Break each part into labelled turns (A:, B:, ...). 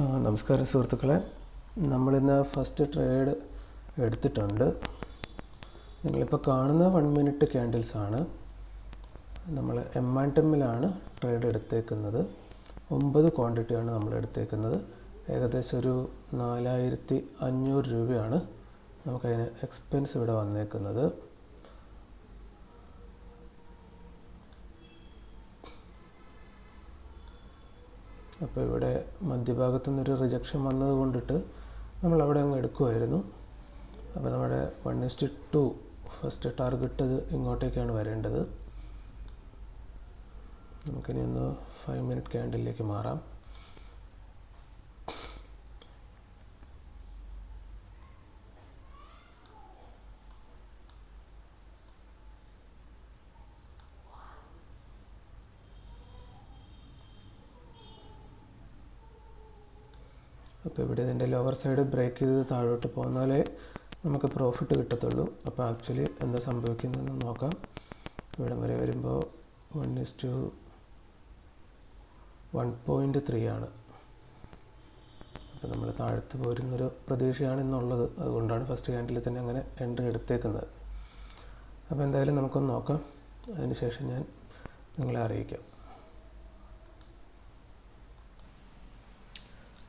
A: നമസ്കാരം സുഹൃത്തുക്കളെ. നമ്മളിന്ന് ഫസ്റ്റ് ട്രേഡ് എടുത്തിട്ടുണ്ട്. നിങ്ങളിപ്പോൾ കാണുന്ന വൺ മിനിറ്റ് ക്യാൻഡിൽസ് ആണ്. നമ്മൾ എം ആൻഡ് ടെമ്മിലാണ് ട്രേഡ് എടുത്തേക്കുന്നത്. ഒമ്പത് ക്വാണ്ടിറ്റിയാണ് നമ്മൾ എടുത്തേക്കുന്നത്. ഏകദേശം ഒരു നാലായിരത്തി അഞ്ഞൂറ് രൂപയാണ് നമുക്കതിന് എക്സ്പെൻസ് ഇവിടെ വന്നേക്കുന്നത്. അപ്പോൾ ഇവിടെ മധ്യഭാഗത്തു നിന്നൊരു റിജക്ഷൻ വന്നത് കൊണ്ടിട്ട് നമ്മൾ അവിടെ അങ്ങ് എടുക്കുമായിരുന്നു അപ്പോൾ നമ്മുടെ one is to two first target ഇത് ഇങ്ങോട്ടേക്കാണ് വരേണ്ടത്. നമുക്കിനി ഒന്ന് ഫൈവ് മിനിറ്റ് ക്യാൻഡിലേക്ക് മാറാം. അപ്പോൾ ഇവിടെ ഇതിന്റെ ലോവർ സൈഡ് ബ്രേക്ക് ചെയ്ത് താഴോട്ട് പോകുന്നാലേ നമുക്ക് പ്രോഫിറ്റ് കിട്ടത്തുള്ളൂ. അപ്പോൾ ആക്ച്വലി എന്താ സംഭവിക്കുന്നതെന്ന് നോക്കാം. ഇവിടെ വരെ വരുമ്പോൾ one is to one point three ആണ്. അപ്പോൾ നമ്മൾ താഴത്ത് പോരുന്നൊരു പ്രതീക്ഷയാണ് ഇന്നുള്ളത്. അതുകൊണ്ടാണ് ഫസ്റ്റ് ഹാൻഡിൽ തന്നെ അങ്ങനെ എൻട്രി എടുത്തേക്കുന്നത്. അപ്പോൾ എന്തായാലും നമുക്കൊന്ന് നോക്കാം. അതിനുശേഷം ഞാൻ നിങ്ങളെ അറിയിക്കാം.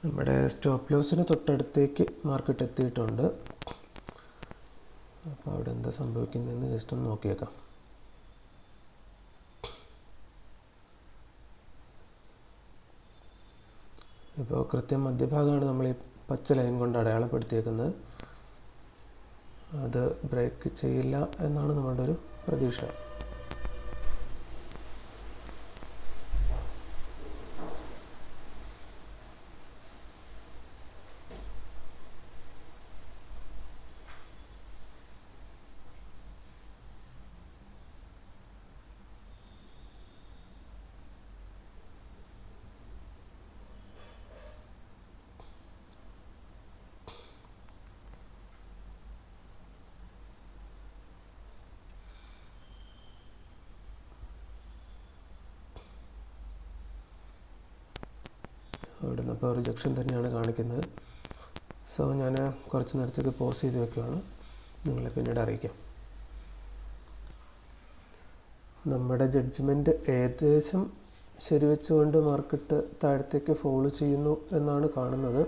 A: നമ്മുടെ സ്റ്റോപ്പ് ലോസിന് തൊട്ടടുത്തേക്ക് മാർക്കറ്റ് എത്തിയിട്ടുണ്ട്. അപ്പോൾ അവിടെ എന്താ സംഭവിക്കുന്നതെന്ന് ജസ്റ്റ് ഒന്ന് നോക്കിയേക്കാം. ഇപ്പോൾ കൃത്യം മധ്യഭാഗമാണ് നമ്മൾ ഈ പച്ച ലൈൻ കൊണ്ട് അടയാളപ്പെടുത്തിയേക്കുന്നത്. അത് ബ്രേക്ക് ചെയ്യില്ല എന്നാണ് നമ്മളുടെ ഒരു പ്രതീക്ഷ. അവിടെ അപ്പോൾ റിജക്ഷൻ തന്നെയാണ് കാണിക്കുന്നത്. സോ ഞാൻ കുറച്ച് നേരത്തേക്ക് പോസ് ചെയ്ത് വെക്കുകയാണ് നിങ്ങളെ പിന്നീട് അറിയിക്കാം. നമ്മുടെ ജഡ്ജ്മെന്റ് ഏകദേശം ശരിവെച്ചുകൊണ്ട് മാർക്കറ്റ് താഴത്തേക്ക് ഫോളോ ചെയ്യുന്നു എന്നാണ് കാണുന്നത്.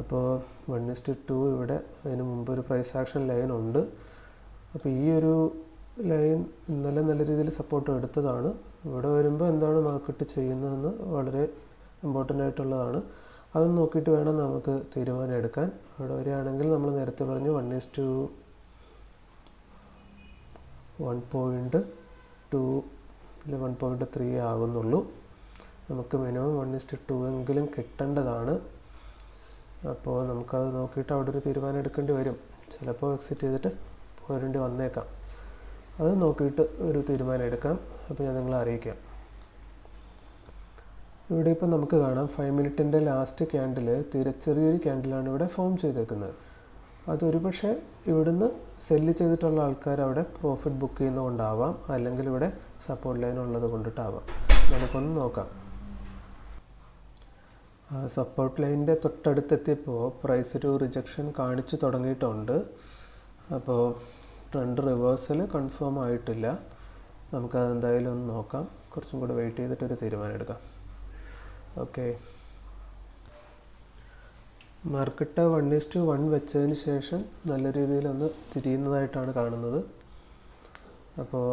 A: അപ്പോൾ വൺ ഇസ്റ്റ് ടു ഇവിടെ അതിന് മുമ്പ് ഒരു പ്രൈസ് ആക്ഷൻ ലൈൻ ഉണ്ട്. അപ്പോൾ ഈ ഒരു ലൈൻ ഇന്നലെ നല്ല രീതിയിൽ സപ്പോർട്ട് എടുത്തതാണ്. ഇവിടെ വരുമ്പോൾ എന്താണ് മാർക്കറ്റ് ചെയ്യുന്നതെന്ന് വളരെ ഇമ്പോർട്ടന്റ് ആയിട്ടുള്ളതാണ്. അത് നോക്കിയിട്ട് വേണം നമുക്ക് തീരുമാനം എടുക്കാൻ അവിടെ വരികയാണെങ്കിൽ നമ്മൾ നേരത്തെ പറഞ്ഞു one is to one point two one point three ആകുന്നുള്ളൂ. നമുക്ക് മിനിമം വൺ ഇസ്റ്റ് ടു എങ്കിലും കിട്ടേണ്ടതാണ്. അപ്പോൾ നമുക്കത് നോക്കിയിട്ട് അവിടെ ഒരു തീരുമാനം എടുക്കേണ്ടി വരും. ചിലപ്പോൾ എക്സിറ്റ് ചെയ്തിട്ട് പോരേണ്ടി വന്നേക്കാം. അത് നോക്കിയിട്ട് ഒരു തീരുമാനം എടുക്കാം അപ്പോൾ ഞാൻ നിങ്ങളെ അറിയിക്കാം. ഇവിടെ ഇപ്പോൾ നമുക്ക് കാണാം ഫൈവ് മിനിറ്റിന്റെ ലാസ്റ്റ് ക്യാൻഡിൽ തീരെ ചെറിയൊരു ക്യാൻഡിലാണ് ഇവിടെ ഫോം ചെയ്തേക്കുന്നത്. അതൊരു പക്ഷേ ഇവിടുന്ന് സെല്ല് ചെയ്തിട്ടുള്ള ആൾക്കാർ അവിടെ പ്രോഫിറ്റ് ബുക്ക് ചെയ്യുന്നതുകൊണ്ടാവാം അല്ലെങ്കിൽ ഇവിടെ സപ്പോർട്ട് ലൈൻ ഉള്ളത് കൊണ്ടിട്ടാവാം. നമുക്കൊന്ന് നോക്കാം. സപ്പോർട്ട് ലൈനിന്റെ തൊട്ടടുത്തെത്തിയപ്പോൾ പ്രൈസ് ഒരു റിജക്ഷൻ കാണിച്ചു തുടങ്ങിയിട്ടുണ്ട്. അപ്പോൾ ട്രെൻഡ് റിവേഴ്സൽ കൺഫേം ആയിട്ടില്ല. നമുക്കത് എന്തായാലും ഒന്ന് നോക്കാം. കുറച്ചും കൂടെ വെയിറ്റ് ചെയ്തിട്ടൊരു തീരുമാനം എടുക്കാം. Okay market one to one വെച്ചതിന് ശേഷം നല്ല രീതിയിലൊന്ന് തിരിയുന്നതായിട്ടാണ് കാണുന്നത്. അപ്പോൾ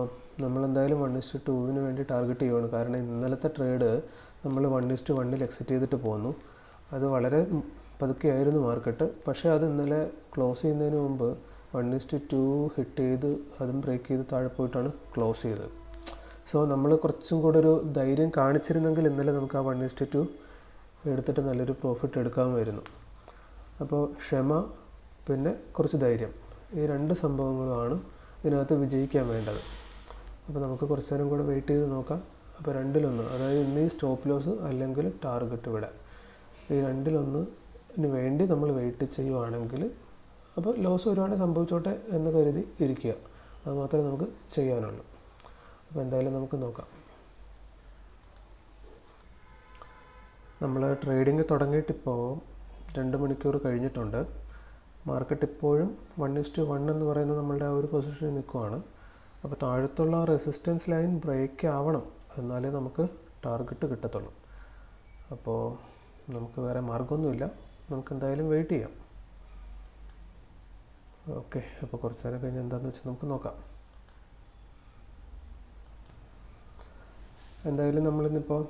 A: നമ്മളെന്തായാലും വൺ ഇസ് ടു ടൂവിന് വേണ്ടി ടാർഗറ്റ് ചെയ്യുകയാണ് കാരണം ഇന്നലത്തെ ട്രേഡ് നമ്മൾ വൺ ഇസ് ടു വണ്ണിൽ എക്സിറ്റ് ചെയ്തിട്ട് പോന്നു. അത് വളരെ പതുക്കെയായിരുന്നു മാർക്കറ്റ് പക്ഷേ അത് ഇന്നലെ ക്ലോസ് ചെയ്യുന്നതിന് മുമ്പ് വൺ ഇസ് ടു ഹിറ്റ് ചെയ്ത് അതും ബ്രേക്ക് ചെയ്ത് താഴെ പോയിട്ടാണ് ക്ലോസ് ചെയ്തത്. സോ നമ്മൾ കുറച്ചും കൂടെ ഒരു ധൈര്യം കാണിച്ചിരുന്നെങ്കിൽ ഇന്നലെ നമുക്ക് ആ വൺ ഇസ്റ്റ് ടു എടുത്തിട്ട് നല്ലൊരു പ്രോഫിറ്റ് എടുക്കാമായിരുന്നു അപ്പോൾ ക്ഷമ പിന്നെ കുറച്ച് ധൈര്യം. ഈ രണ്ട് സംഭവങ്ങളുമാണ് ഇതിനകത്ത് വിജയിക്കാൻ വേണ്ടത്. അപ്പോൾ നമുക്ക് കുറച്ച് നേരം കൂടെ വെയിറ്റ് ചെയ്ത് നോക്കാം. അപ്പോൾ രണ്ടിലൊന്ന് അതായത് ഇന്ന് ഈ സ്റ്റോപ്പ് ലോസ് അല്ലെങ്കിൽ ടാർഗറ്റ് ഇവിടെ. ഈ രണ്ടിലൊന്നിന് വേണ്ടി നമ്മൾ വെയിറ്റ് ചെയ്യുവാണെങ്കിൽ അപ്പോൾ ലോസ് വരുവാണെങ്കിൽ സംഭവിച്ചോട്ടെ എന്ന് കരുതി ഇരിക്കുക. അത് മാത്രമേ നമുക്ക് ചെയ്യാനുള്ളൂ. അപ്പോൾ എന്തായാലും നമുക്ക് നോക്കാം. നമ്മൾ ട്രേഡിംഗ് തുടങ്ങിയിട്ടിപ്പോൾ രണ്ട് മണിക്കൂർ കഴിഞ്ഞിട്ടുണ്ട്. മാർക്കറ്റ് ഇപ്പോഴും വൺ ഇസ്റ്റു വൺ എന്ന് പറയുന്ന നമ്മളുടെ ആ ഒരു പൊസിഷനിൽ നിൽക്കുവാണ്. അപ്പോൾ താഴത്തുള്ള റെസിസ്റ്റൻസ് ലൈൻ ബ്രേക്ക് ആവണം എന്നാലേ നമുക്ക് ടാർഗറ്റ് കിട്ടത്തുള്ളൂ. അപ്പോൾ നമുക്ക് വേറെ മാർഗമൊന്നുമില്ല നമുക്ക് എന്തായാലും വെയിറ്റ് ചെയ്യാം. ഓക്കെ അപ്പോൾ കുറച്ച് നേരം കഴിഞ്ഞ് എന്താണെന്ന് വെച്ചാൽ നമുക്ക് നോക്കാം. എന്തായാലും നമ്മളിന്നിപ്പോൾ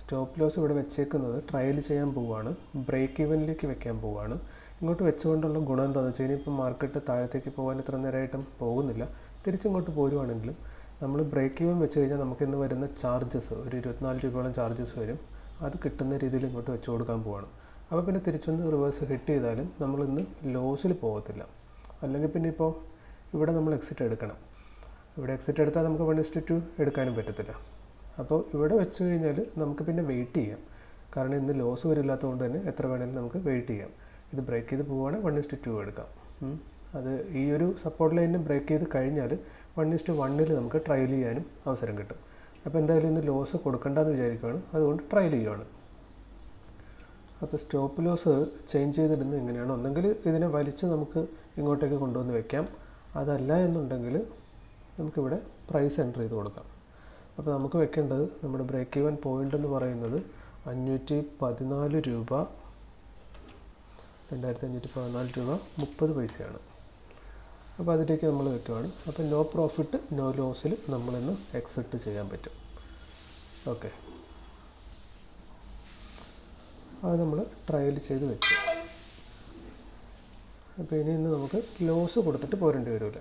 A: സ്റ്റോപ്പ് ലോസ് ഇവിടെ വെച്ചേക്കുന്നത് ട്രയൽ ചെയ്യാൻ പോവുകയാണ് ബ്രേക്ക് ഈവനിലേക്ക് വെക്കാൻ പോവുകയാണ് ഇങ്ങോട്ട് വെച്ചുകൊണ്ടുള്ള ഗുണം എന്താണെന്ന് വെച്ചാൽ ഇനിയിപ്പോൾ മാർക്കറ്റ് താഴത്തേക്ക് പോകാൻ ഇത്ര നേരമായിട്ടും പോകുന്നില്ല. തിരിച്ചിങ്ങോട്ട് പോരുവാണെങ്കിലും നമ്മൾ ബ്രേക്ക് ഈവൻ വെച്ച് കഴിഞ്ഞാൽ നമുക്ക് ഇന്ന് വരുന്ന ചാർജസ് ഒരു ഇരുപത്തിനാല് രൂപയോളം ചാർജസ് വരും. അത് കിട്ടുന്ന രീതിയിൽ ഇങ്ങോട്ട് വെച്ച് കൊടുക്കാൻ പോവാണ്. അപ്പോൾ പിന്നെ തിരിച്ചൊന്ന് റിവേഴ്സ് ഹിറ്റ് ചെയ്താലും നമ്മളിന്ന് ലോസിൽ പോകത്തില്ല അല്ലെങ്കിൽ പിന്നെ ഇപ്പോൾ ഇവിടെ നമ്മൾ എക്സിറ്റ് എടുക്കണം. ഇവിടെ എക്സിറ്റ് എടുത്താൽ നമുക്ക് വൺ ഇസ്റ്റ് ടു എടുക്കാനും പറ്റത്തില്ല. അപ്പോൾ ഇവിടെ വെച്ച് കഴിഞ്ഞാൽ നമുക്ക് പിന്നെ വെയിറ്റ് ചെയ്യാം. കാരണം ഇന്ന് ലോസ് വരില്ലാത്തതുകൊണ്ട് തന്നെ എത്ര വേണമെങ്കിലും നമുക്ക് വെയിറ്റ് ചെയ്യാം. ഇത് ബ്രേക്ക് ചെയ്ത് പോവുകയാണെങ്കിൽ വൺ ഇസ്റ്റ് ടു എടുക്കാം. അത് ഈ ഒരു സപ്പോർട്ട് ലൈനിനെ ബ്രേക്ക് ചെയ്ത് കഴിഞ്ഞാൽ വൺ ഇസ്റ്റ് വണ്ണിൽ നമുക്ക് ട്രയൽ ചെയ്യാനും അവസരം കിട്ടും. അപ്പോൾ എന്തായാലും ഇന്ന് ലോസ് കൊടുക്കണ്ടെന്ന് വിചാരിക്കുകയാണ്. അതുകൊണ്ട് ട്രയൽ ചെയ്യുകയാണ് അപ്പോൾ സ്റ്റോപ്പ് ലോസ് ചേഞ്ച് ചെയ്തിടുന്നത് എങ്ങനെയാണ്? ഒന്നെങ്കിൽ ഇതിനെ വലിച്ച് നമുക്ക് ഇങ്ങോട്ടേക്ക് കൊണ്ടുവന്ന് വെക്കാം. അതല്ല എന്നുണ്ടെങ്കിൽ നമുക്കിവിടെ പ്രൈസ് എന്റർ ചെയ്ത് കൊടുക്കാം. അപ്പോൾ നമുക്ക് വെക്കേണ്ടത് നമ്മുടെ ബ്രേക്ക് ഈവൻ പോയിന്റ് എന്ന് പറയുന്നത് അഞ്ഞൂറ്റി പതിനാല് രൂപ. രണ്ടായിരത്തി അഞ്ഞൂറ്റി പതിനാല് രൂപ മുപ്പത് പൈസയാണ്. അപ്പോൾ അതിലേക്ക് നമ്മൾ വെക്കുവാണ്. അപ്പോൾ നോ പ്രോഫിറ്റ് നോ ലോസിൽ നമ്മളിന്ന് എക്സിറ്റ് ചെയ്യാൻ പറ്റും. ഓക്കെ അത് നമ്മൾ ട്രയൽ ചെയ്ത് വെച്ചു. അപ്പോൾ ഇനി ഇന്ന് നമുക്ക് ലോസ് കൊടുത്തിട്ട് പോരേണ്ടി വരില്ല.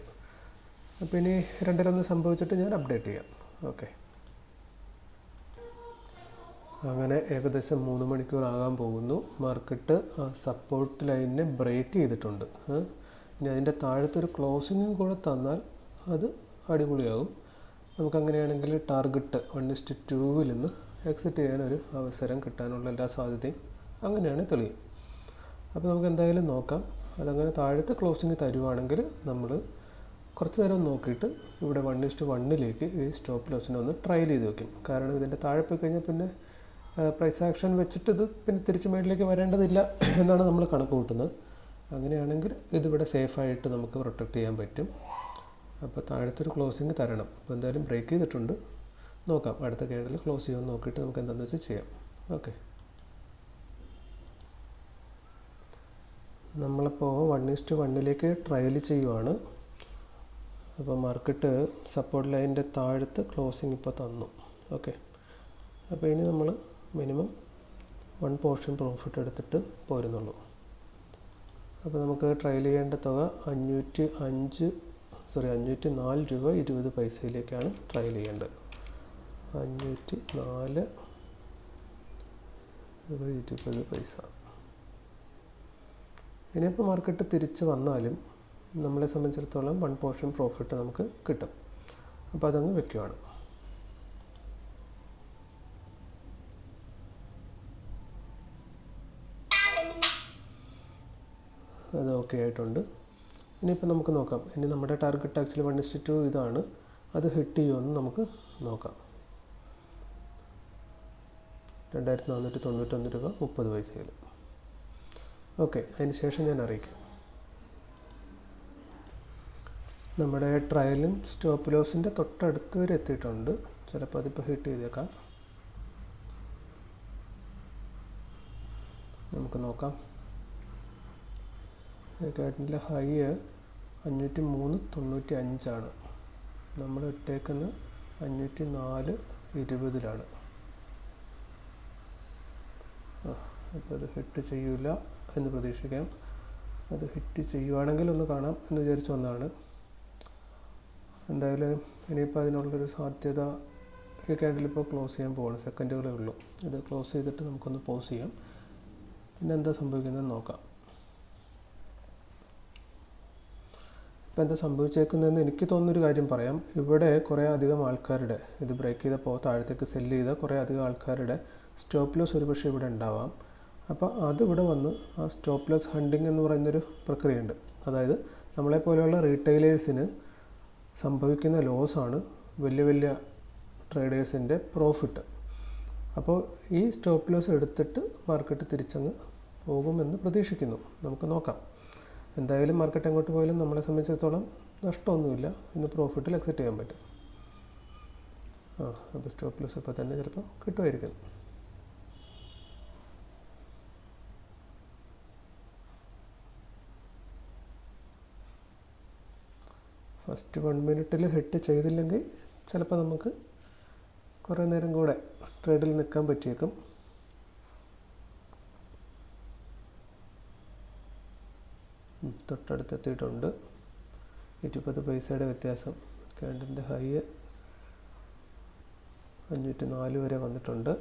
A: അപ്പോൾ ഇനി രണ്ടിലൊന്ന് സംഭവിച്ചിട്ട് ഞാൻ അപ്ഡേറ്റ് ചെയ്യാം. ഓക്കെ അങ്ങനെ ഏകദേശം മൂന്ന് മണിക്കൂർ ആകാൻ പോകുന്നു. മാർക്കറ്റ് സപ്പോർട്ട് ലൈനിനെ ബ്രേക്ക് ചെയ്തിട്ടുണ്ട്. ഇനി അതിന്റെ താഴത്തൊരു ക്ലോസിങ്ങും കൂടെ തന്നാൽ അത് അടിപൊളിയാകും. നമുക്കങ്ങനെയാണെങ്കിൽ ടാർഗറ്റ് വൺ ഇസ്റ്റ് ടൂവിൽ നിന്ന് എക്സിറ്റ് ചെയ്യാനൊരു അവസരം കിട്ടാനുള്ള എല്ലാ സാധ്യതയും അങ്ങനെയാണ് തെളിയും. അപ്പോൾ നമുക്ക് എന്തായാലും നോക്കാം. അതങ്ങനെ താഴത്തെ ക്ലോസിങ് തരുവാണെങ്കിൽ നമ്മൾ കുറച്ച് നേരം നോക്കിയിട്ട് ഇവിടെ വൺ ഇസ്റ്റ് വണ്ണിലേക്ക് ഈ സ്റ്റോപ്പ് ലോസിനെ ഒന്ന് ട്രയൽ ചെയ്ത് വെക്കും. കാരണം ഇതിന്റെ താഴെ പോയി കഴിഞ്ഞാൽ പിന്നെ പ്രൈസ് ആക്ഷൻ വെച്ചിട്ട് ഇത് പിന്നെ തിരിച്ച് മേളിലേക്ക് വരേണ്ടതില്ല എന്നാണ് നമ്മൾ കണക്ക് കൂട്ടുന്നത്. അങ്ങനെയാണെങ്കിൽ ഇതിവിടെ സേഫായിട്ട് നമുക്ക് പ്രൊട്ടക്റ്റ് ചെയ്യാൻ പറ്റും. അപ്പോൾ താഴത്തെ ഒരു ക്ലോസിങ് തരണം. അപ്പോൾ എന്തായാലും ബ്രേക്ക് ചെയ്തിട്ടുണ്ട്. നോക്കാം. അടുത്ത കേഡിൽ ക്ലോസ് ചെയ്യുമെന്ന് നോക്കിയിട്ട് നമുക്ക് എന്താണെന്ന് വെച്ചാൽ ചെയ്യാം. ഓക്കെ നമ്മളിപ്പോൾ വൺ ഇസ്റ്റ് വണ്ണിലേക്ക് ട്രയൽ ചെയ്യുവാണ്. അപ്പോൾ മാർക്കറ്റ് സപ്പോർട്ട് ലൈനിന്റെ താഴത്ത് ക്ലോസിങ് ഇപ്പോൾ തന്നു. ഓക്കെ അപ്പോൾ ഇനി നമ്മൾ മിനിമം വൺ പോർഷൻ പ്രോഫിറ്റ് എടുത്തിട്ട് പോരുന്നുള്ളൂ. അപ്പോൾ നമുക്ക് ട്രയൽ ചെയ്യേണ്ട തുക അഞ്ഞൂറ്റി അഞ്ച് സോറി അഞ്ഞൂറ്റി നാല് രൂപ ഇരുപത് പൈസയിലേക്കാണ് ട്രയൽ ചെയ്യേണ്ടത്. അഞ്ഞൂറ്റി നാല് രൂപ ഇരുപത് പൈസ. ഇനിയിപ്പോൾ മാർക്കറ്റ് തിരിച്ച് വന്നാലും നമ്മളെ സംബന്ധിച്ചിടത്തോളം വൺ പോർഷൻ പ്രോഫിറ്റ് നമുക്ക് കിട്ടും. അപ്പോൾ അതങ്ങ് വെക്കുവാണ്. ഓക്കെ ആയിട്ടുണ്ട്. ഇനിയിപ്പോൾ നമുക്ക് നോക്കാം. ഇനി നമ്മുടെ target actually one is to two ഇതാണ്. അത് ഹിറ്റ് ചെയ്യുമെന്ന് നമുക്ക് നോക്കാം. രണ്ടായിരത്തി നാനൂറ്റി തൊണ്ണൂറ്റൊന്ന് രൂപ മുപ്പത് പൈസയിൽ. ഓക്കെ അതിന് ശേഷം ഞാൻ അറിയിക്കാം. നമ്മുടെ ട്രയലും സ്റ്റോപ്പ് ലോസിന്റെ തൊട്ടടുത്ത് വരെ എത്തിയിട്ടുണ്ട്. ചിലപ്പോൾ അതിപ്പോൾ ഹിറ്റ് ചെയ്തേക്കാം. നമുക്ക് നോക്കാം. കാറ്റിന്റെ ഹൈ അഞ്ഞൂറ്റി മൂന്ന് തൊണ്ണൂറ്റി അഞ്ചാണ് നമ്മൾ ഇട്ടേക്കുന്ന അഞ്ഞൂറ്റി നാല് ഇരുപതിലാണ് അപ്പോൾ അത് ഹിറ്റ് ചെയ്യില്ല എന്ന് പ്രതീക്ഷിക്കാം. അത് ഹിറ്റ് ചെയ്യുവാണെങ്കിൽ ഒന്ന് കാണാം എന്ന് വിചാരിച്ച വന്നതാണ് എന്തായാലും ഇനിയിപ്പോൾ അതിനുള്ളൊരു സാധ്യത ഈ കാൻഡിൽ ഇപ്പോൾ ക്ലോസ് ചെയ്യാൻ പോവാണ്. സെക്കൻഡുകളേ ഉള്ളൂ. ഇത് ക്ലോസ് ചെയ്തിട്ട് നമുക്കൊന്ന് പോസ് ചെയ്യാം. പിന്നെ എന്താ സംഭവിക്കുന്നത് നോക്കാം. ഇപ്പം എന്താ സംഭവിച്ചേക്കുന്നതെന്ന് എനിക്ക് തോന്നുന്നൊരു കാര്യം പറയാം. ഇവിടെ കുറേ അധികം ആൾക്കാരുടെ ഇത് ബ്രേക്ക് ചെയ്തപ്പോൾ താഴത്തേക്ക് സെല്ല് ചെയ്ത കുറേ അധികം ആൾക്കാരുടെ സ്റ്റോപ്പ് ലോസ് ഒരുപക്ഷെ ഇവിടെ ഉണ്ടാവാം. അപ്പോൾ അതിവിടെ വന്ന് ആ സ്റ്റോപ്പ് ലോസ് ഹണ്ടിങ് എന്ന് പറയുന്നൊരു പ്രക്രിയയുണ്ട്. അതായത് നമ്മളെപ്പോലെയുള്ള റീറ്റെയിലേഴ്സിന് സംഭവിക്കുന്ന ലോസാണ് വലിയ വലിയ ട്രേഡേഴ്സിന്റെ പ്രോഫിറ്റ് അപ്പോൾ ഈ സ്റ്റോപ്പ് ലോസ് എടുത്തിട്ട് മാർക്കറ്റ് തിരിച്ചങ്ങ് പോകുമെന്ന് പ്രതീക്ഷിക്കുന്നു. നമുക്ക് നോക്കാം. എന്തായാലും മാർക്കറ്റ് എങ്ങോട്ട് പോയാലും നമ്മളെ സംബന്ധിച്ചിടത്തോളം നഷ്ടമൊന്നുമില്ല. ഇന്ന് പ്രോഫിറ്റിൽ എക്സിറ്റ് ചെയ്യാൻ പറ്റും. ആ അപ്പോൾ സ്റ്റോപ്പ് ലോസ് ഇപ്പോൾ തന്നെ ചിലപ്പോൾ കിട്ടുമായിരിക്കും. ഫസ്റ്റ് വൺ മിനിറ്റിൽ ഹിറ്റ് ചെയ്തില്ലെങ്കിൽ ചിലപ്പോൾ നമുക്ക് കുറേ നേരം കൂടെ ട്രേഡിൽ നിൽക്കാൻ പറ്റിയേക്കും. ഉം, തൊട്ടടുത്ത് ഇരുപത് പൈസയുടെ വ്യത്യാസം. ക്യാൻഡിന്റെ ഹൈ അഞ്ഞൂറ്റി നാല് വരെ വന്നിട്ടുണ്ട്.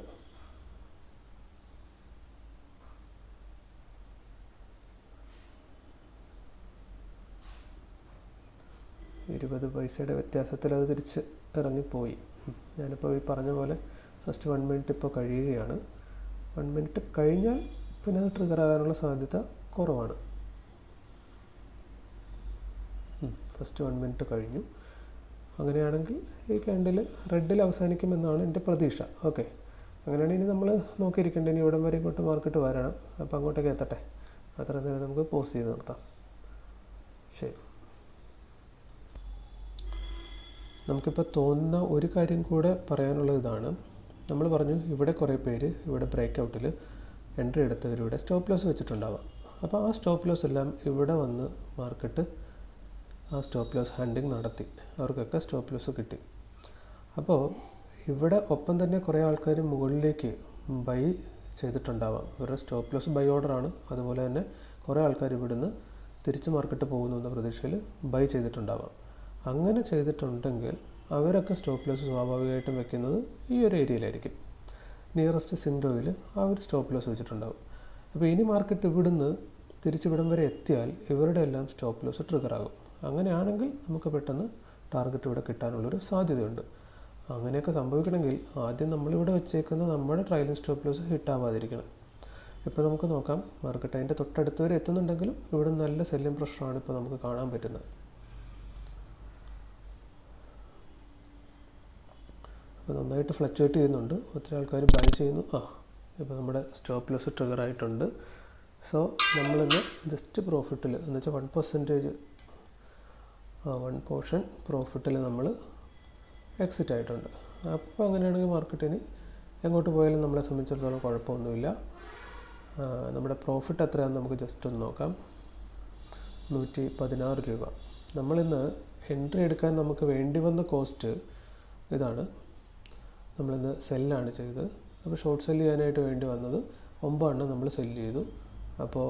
A: ഇരുപത് പൈസയുടെ വ്യത്യാസത്തിൽ അത് തിരിച്ച് ഇറങ്ങിപ്പോയി. ഞാനിപ്പോൾ ഈ പറഞ്ഞ പോലെ ഫസ്റ്റ് വൺ മിനിറ്റ് ഇപ്പോൾ കഴിയുകയാണ്. വൺ മിനിറ്റ് കഴിഞ്ഞാൽ പിന്നെ അത് ട്രിഗർ ആകാനുള്ള സാധ്യത കുറവാണ്. ഫസ്റ്റ് വൺ മിനിറ്റ് കഴിഞ്ഞു. അങ്ങനെയാണെങ്കിൽ ഈ ക്യാൻഡിൽ റെഡിൽ അവസാനിക്കുമെന്നാണ് എന്റെ പ്രതീക്ഷ. ഓക്കെ അങ്ങനെയാണെങ്കിൽ ഇനി നമ്മൾ നോക്കിയിരിക്കേണ്ടത് ഇനി ഇവിടം വരെ ഇങ്ങോട്ട് മാർക്കറ്റ് വരണം. അപ്പോൾ അങ്ങോട്ടേക്ക് എത്തട്ടെ. അത്ര നേരം നമുക്ക് പോസ് ചെയ്ത് നിർത്താം. ശരി. നമുക്കിപ്പോൾ തോന്നുന്ന ഒരു കാര്യം കൂടെ പറയാനുള്ള ഇതാണ്. നമ്മൾ പറഞ്ഞു ഇവിടെ കുറേ പേര് ഇവിടെ ബ്രേക്ക് ഔട്ടിൽ എൻട്രി എടുത്തവരിവിടെ സ്റ്റോപ്പ് ലോസ് വെച്ചിട്ടുണ്ടാവാം. അപ്പോൾ ആ സ്റ്റോപ്പ് ലോസ് എല്ലാം ഇവിടെ വന്ന് മാർക്കറ്റ് ആ സ്റ്റോപ്പ് ലോസ് ഹണ്ടിങ് നടത്തി. അവർക്കൊക്കെ സ്റ്റോപ്പ് ലോസ് കിട്ടി. അപ്പോൾ ഇവിടെ ഒപ്പം തന്നെ കുറേ ആൾക്കാർ മുകളിലേക്ക് ബൈ ചെയ്തിട്ടുണ്ടാവാം. ഇവരുടെ സ്റ്റോപ്പ് ലോസ് ബൈ ഓർഡറാണ് അതുപോലെ തന്നെ കുറേ ആൾക്കാർ ഇവിടുന്ന് തിരിച്ച് മാർക്കറ്റ് പോകുന്നു എന്ന പ്രതീക്ഷയിൽ ബൈ ചെയ്തിട്ടുണ്ടാവാം. അങ്ങനെ ചെയ്തിട്ടുണ്ടെങ്കിൽ അവരൊക്കെ സ്റ്റോപ്പ് ലോസ് സ്വാഭാവികമായിട്ടും വെക്കുന്നത് ഈ ഒരു ഏരിയയിലായിരിക്കും നിയറസ്റ്റ് സിൻഡോയിൽ ആ ഒരു സ്റ്റോപ്പ് ലോസ് വെച്ചിട്ടുണ്ടാവും. അപ്പോൾ ഇനി മാർക്കറ്റ് ഇവിടുന്ന് തിരിച്ചിവിടം വരെ എത്തിയാൽ ഇവരുടെ എല്ലാം സ്റ്റോപ്പ് ലോസ് ട്രിഗർ ആകും. അങ്ങനെയാണെങ്കിൽ നമുക്ക് പെട്ടെന്ന് ടാർഗറ്റ് ഇവിടെ കിട്ടാനുള്ളൊരു സാധ്യതയുണ്ട്. അങ്ങനെയൊക്കെ സംഭവിക്കണമെങ്കിൽ ആദ്യം നമ്മളിവിടെ വെച്ചേക്കുന്ന നമ്മുടെ ട്രയലിംഗ് സ്റ്റോപ്പ് ലോസ് ഹിറ്റാവാതിരിക്കണം ഇപ്പോൾ നമുക്ക് നോക്കാം മാർക്കറ്റ് അതിന്റെ തൊട്ടടുത്ത് വരെ എത്തുന്നുണ്ടെങ്കിലും ഇവിടെ നല്ല സെല്ലിംഗ് പ്രഷറാണ് ഇപ്പോൾ നമുക്ക് കാണാൻ പറ്റുന്നത്. അപ്പോൾ നന്നായിട്ട് ഫ്ലക്ച്വേറ്റ് ചെയ്യുന്നുണ്ട്. ഒത്തിരി ആൾക്കാർ ബൈ ചെയ്യുന്നു. ആ ഇപ്പോൾ നമ്മുടെ സ്റ്റോപ്പ് ലോസ് ട്രിഗർ ആയിട്ടുണ്ട്. സോ നമ്മളിന്ന് ജസ്റ്റ് പ്രോഫിറ്റിൽ എന്ന് വെച്ചാൽ വൺ പെർസെന്റേജ് വൺ പോർഷൻ പ്രോഫിറ്റിൽ നമ്മൾ എക്സിറ്റ് ആയിട്ടുണ്ട്. അപ്പോൾ അങ്ങനെയാണെങ്കിൽ മാർക്കറ്റിന് എങ്ങോട്ട് പോയാലും നമ്മളെ സംബന്ധിച്ചിടത്തോളം കുഴപ്പമൊന്നുമില്ല. നമ്മുടെ പ്രോഫിറ്റ് എത്രയാണെന്ന് നമുക്ക് ജസ്റ്റ് ഒന്ന് നോക്കാം. നൂറ്റി പതിനാറ് രൂപ. നമ്മളിന്ന് എൻട്രി എടുക്കാൻ നമുക്ക് വേണ്ടി വന്ന കോസ്റ്റ് ഇതാണ്. നമ്മളിന്ന് സെല്ലാണ് ചെയ്തത്. അപ്പോൾ ഷോർട്ട് സെല്ല് ചെയ്യാനായിട്ട് വേണ്ടി വന്നത് ഒമ്പതെണ്ണം നമ്മൾ സെല്ല് ചെയ്തു. അപ്പോൾ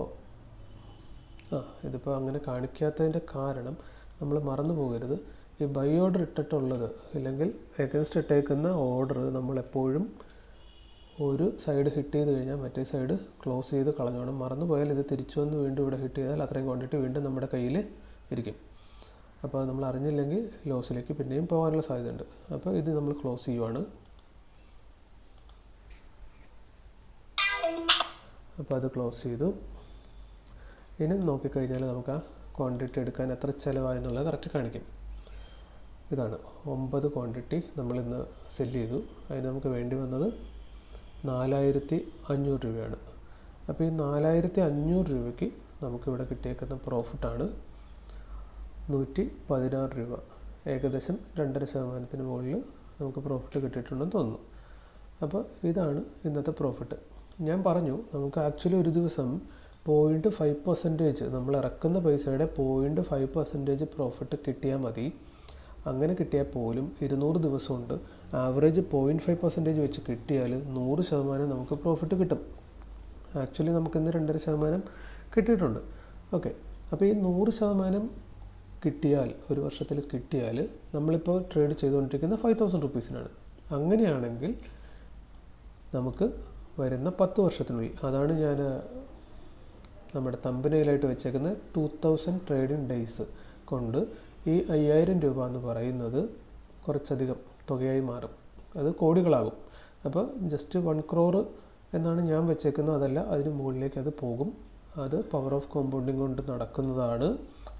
A: ആ ഇതിപ്പോൾ അങ്ങനെ കാണിക്കാത്തതിന്റെ കാരണം നമ്മൾ മറന്നു പോകരുത്. ഈ ബൈ ഓർഡർ ഇട്ടിട്ടുള്ളത് അല്ലെങ്കിൽ എഗൻസ്റ്റ് ഇട്ടേക്കുന്ന ഓർഡർ നമ്മളെപ്പോഴും ഒരു സൈഡ് ഹിറ്റ് ചെയ്ത് കഴിഞ്ഞാൽ മറ്റേ സൈഡ് ക്ലോസ് ചെയ്ത് കളഞ്ഞോണം. മറന്നു പോയാൽ ഇത് തിരിച്ചു വന്ന് വീണ്ടും ഇവിടെ ഹിറ്റ് ചെയ്താൽ അത്രയും ക്വാണ്ടിറ്റി വീണ്ടും നമ്മുടെ കയ്യിൽ ഇരിക്കും. അപ്പോൾ നമ്മൾ അറിഞ്ഞില്ലെങ്കിൽ ലോസിലേക്ക് പിന്നെയും പോകാനുള്ള സാധ്യതയുണ്ട്. അപ്പോൾ ഇത് നമ്മൾ ക്ലോസ് ചെയ്യുവാണ്. അപ്പോൾ അത് ക്ലോസ് ചെയ്തു. ഇനി നോക്കിക്കഴിഞ്ഞാൽ നമുക്ക് ആ ക്വാണ്ടിറ്റി എടുക്കാൻ എത്ര ചിലവായെന്നുള്ളത് കറക്റ്റ് കാണിക്കും. ഇതാണ്. ഒമ്പത് ക്വാണ്ടിറ്റി നമ്മളിന്ന് സെല്ല് ചെയ്തു. അതിന് നമുക്ക് വേണ്ടി വന്നത് നാലായിരത്തി അഞ്ഞൂറ് രൂപയാണ്. അപ്പോൾ ഈ നാലായിരത്തി അഞ്ഞൂറ് രൂപയ്ക്ക് നമുക്കിവിടെ കിട്ടിയേക്കുന്ന പ്രോഫിറ്റാണ് നൂറ്റി പതിനാറ് രൂപ. ഏകദേശം രണ്ടര ശതമാനത്തിന് മുകളിൽ നമുക്ക് പ്രോഫിറ്റ് കിട്ടിയിട്ടുണ്ടെന്ന് തോന്നുന്നു. അപ്പോൾ ഇതാണ് ഇന്നത്തെ പ്രോഫിറ്റ് ഞാൻ പറഞ്ഞു നമുക്ക് ആക്ച്വലി ഒരു ദിവസം പോയിന്റ് ഫൈവ് പെർസെന്റേജ് നമ്മൾ ഇറക്കുന്ന പൈസയുടെ പോയിന്റ് ഫൈവ് പെർസെന്റേജ് പ്രോഫിറ്റ് കിട്ടിയാൽ മതി. അങ്ങനെ കിട്ടിയാൽ പോലും ഇരുന്നൂറ് ദിവസമുണ്ട്. ആവറേജ് പോയിന്റ് ഫൈവ് പെർസെന്റേജ് വെച്ച് കിട്ടിയാൽ നൂറ് ശതമാനം നമുക്ക് പ്രോഫിറ്റ് കിട്ടും. ആക്ച്വലി നമുക്ക് നമുക്കിന്ന് രണ്ടര ശതമാനം കിട്ടിയിട്ടുണ്ട്. ഓക്കെ അപ്പോൾ ഈ നൂറ് ശതമാനം കിട്ടിയാൽ ഒരു വർഷത്തിൽ കിട്ടിയാൽ നമ്മളിപ്പോൾ ട്രേഡ് ചെയ്തുകൊണ്ടിരിക്കുന്ന ഫൈവ് തൗസൻഡ് റുപ്പീസിനാണ് അങ്ങനെയാണെങ്കിൽ നമുക്ക് വരുന്ന പത്ത് വർഷത്തിനുള്ളിൽ അതാണ് ഞാൻ നമ്മുടെ തമ്പനയിലായിട്ട് വെച്ചേക്കുന്ന ടു തൗസൻഡ് ട്രേഡിംഗ് ഡേയ്സ് കൊണ്ട് ഈ അയ്യായിരം രൂപ എന്ന് പറയുന്നത് കുറച്ചധികം തുകയായി മാറും. അത് കോടികളാകും. അപ്പോൾ ജസ്റ്റ് വൺ ക്രോർ എന്നാണ് ഞാൻ വെച്ചേക്കുന്നത്. അതല്ല അതിന് മുകളിലേക്ക് അത് പോകും. അത് പവർ ഓഫ് കോമ്പൗണ്ടിങ് കൊണ്ട് നടക്കുന്നതാണ്.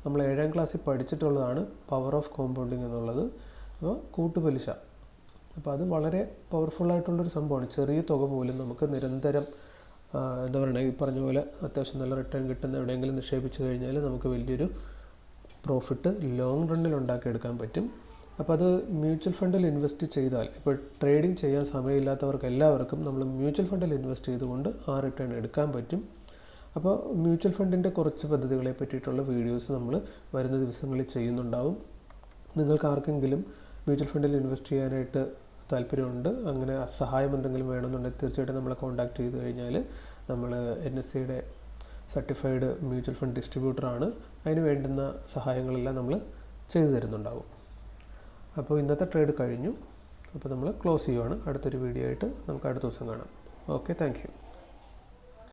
A: നമ്മൾ ഏഴാം ക്ലാസ്സിൽ പഠിച്ചിട്ടുള്ളതാണ് പവർ ഓഫ് കോമ്പൗണ്ടിങ് എന്നുള്ളത്. അപ്പോൾ കൂട്ടുപലിശ. അപ്പോൾ അത് വളരെ പവർഫുള്ളായിട്ടുള്ളൊരു സംഭവമാണ്. ചെറിയ തുക പോലും നമുക്ക് നിരന്തരം എന്താ പറയുക ഈ പറഞ്ഞ പോലെ അത്യാവശ്യം നല്ല റിട്ടേൺ കിട്ടുന്ന എവിടെയെങ്കിലും നിക്ഷേപിച്ചു കഴിഞ്ഞാൽ നമുക്ക് വലിയൊരു പ്രോഫിറ്റ് ലോങ് റണ്ണിൽ ഉണ്ടാക്കിയെടുക്കാൻ പറ്റും. അപ്പോൾ അത് മ്യൂച്വൽ ഫണ്ടിൽ ഇൻവെസ്റ്റ് ചെയ്താൽ ഇപ്പോൾ ട്രേഡിംഗ് ചെയ്യാൻ സമയമില്ലാത്തവർക്ക് എല്ലാവർക്കും നമ്മൾ മ്യൂച്വൽ ഫണ്ടിൽ ഇൻവെസ്റ്റ് ചെയ്തുകൊണ്ട് ആ റിട്ടേൺ എടുക്കാൻ പറ്റും. അപ്പോൾ മ്യൂച്വൽ ഫണ്ടിന്റെ കുറച്ച് പദ്ധതികളെ പറ്റിയിട്ടുള്ള വീഡിയോസ് നമ്മൾ വരുന്ന ദിവസങ്ങളിൽ ചെയ്യുന്നുണ്ടാവും. നിങ്ങൾക്ക് ആർക്കെങ്കിലും മ്യൂച്വൽ ഫണ്ടിൽ ഇൻവെസ്റ്റ് ചെയ്യാനായിട്ട് താല്പര്യമുണ്ട്. അങ്ങനെ സഹായം എന്തെങ്കിലും വേണമെന്നുണ്ടെങ്കിൽ തീർച്ചയായിട്ടും നമ്മളെ കോൺടാക്ട് ചെയ്ത് കഴിഞ്ഞാൽ നമ്മൾ എൻ എസ് സിയുടെ സർട്ടിഫൈഡ് മ്യൂച്വൽ ഫണ്ട് ഡിസ്ട്രിബ്യൂട്ടറാണ് അതിന് വേണ്ടുന്ന സഹായങ്ങളെല്ലാം നമ്മൾ ചെയ്തു തരുന്നുണ്ടാവും. അപ്പോൾ ഇന്നത്തെ ട്രേഡ് കഴിഞ്ഞു. അപ്പോൾ നമ്മൾ ക്ലോസ് ചെയ്യുവാണ്. അടുത്തൊരു വീഡിയോ ആയിട്ട് നമുക്ക് അടുത്ത ദിവസം കാണാം. Okay thank